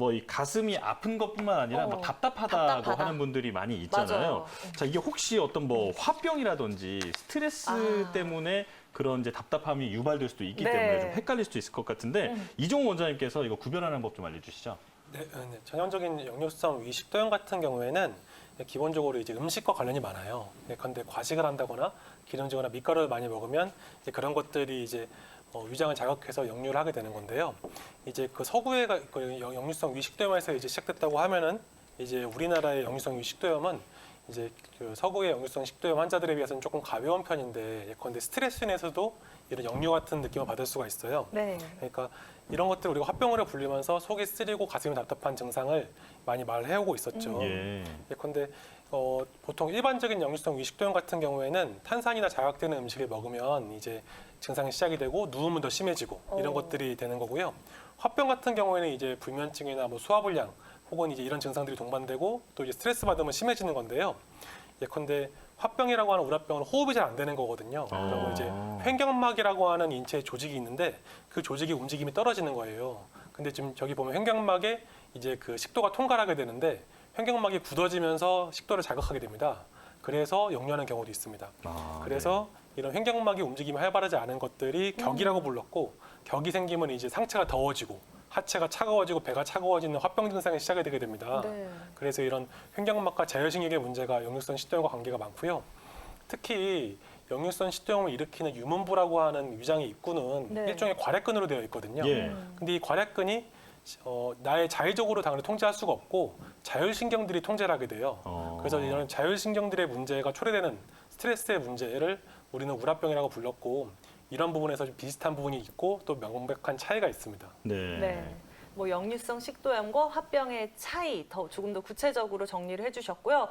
뭐 이 가슴이 아픈 것뿐만 아니라 어, 뭐 답답하다고 답답하다. 하는 분들이 많이 있잖아요. 맞아요. 자, 이게 혹시 어떤 뭐 화병이라든지 스트레스 아. 때문에 그런 이제 답답함이 유발될 수도 있기 네. 때문에 좀 헷갈릴 수도 있을 것 같은데 음. 이종호 원장님께서 이거 구별하는 법 좀 알려주시죠. 네, 어, 네. 전형적인 역류성 위식도염 같은 경우에는 기본적으로 이제 음식과 관련이 많아요. 네, 그런데 과식을 한다거나 기름지거나 밀가루를 많이 먹으면 이제 그런 것들이 이제 어, 위장을 자극해서 역류를 하게 되는 건데요. 이제 그 서구의 가- 그 역- 역류성 위식도염에서 이제 시작됐다고 하면은 이제 우리나라의 역류성 위식도염은 이제 그 서구의 역류성 식도염 환자들에 비해서는 조금 가벼운 편인데 예컨대 스트레스 인에서도 이런 역류 같은 느낌을 받을 수가 있어요. 네. 그러니까 이런 것들 우리가 화병으로 불리면서 속이 쓰리고 가슴이 답답한 증상을 많이 말해오고 있었죠. 예. 예컨대 어, 보통 일반적인 역류성 위식도염 같은 경우에는 탄산이나 자극되는 음식을 먹으면 이제 증상이 시작이 되고 누우면 더 심해지고 이런 어. 것들이 되는 거고요. 화병 같은 경우에는 이제 불면증이나 뭐 소화불량 혹은 이제 이런 증상들이 동반되고 또 이제 스트레스 받으면 심해지는 건데요. 예컨대 화병이라고 하는 우라병은 호흡이 잘 안 되는 거거든요. 그리고 어. 이제 횡격막이라고 하는 인체 조직이 있는데 그 조직의 움직임이 떨어지는 거예요. 근데 지금 저기 보면 횡격막에 이제 그 식도가 통과하게 되는데 횡격막이 굳어지면서 식도를 자극하게 됩니다. 그래서 역류하는 경우도 있습니다. 아, 그래서 이런 횡격막의 움직임이 활발하지 않은 것들이 격이라고 불렀고 격이 생기면 이제 상체가 더워지고 하체가 차가워지고 배가 차가워지는 화병 증상이 시작이 되게 됩니다. 네. 그래서 이런 횡격막과 자율신경의 문제가 역류성 식도염과 관계가 많고요. 특히 역류성 식도염을 일으키는 유문부라고 하는 위장의 입구는 네. 일종의 과략근으로 되어 있거든요. 예. 음. 근데 이 과략근이 어, 나의 자의적으로 당연히 통제할 수가 없고 자율신경들이 통제를 하게 돼요. 어. 그래서 이런 자율신경들의 문제가 초래되는 스트레스의 문제를 우리는 우라병이라고 불렀고 이런 부분에서 좀 비슷한 부분이 있고 또 명백한 차이가 있습니다. 네. 네. 뭐 역류성 식도염과 화병의 차이 더 조금 더 구체적으로 정리를 해주셨고요.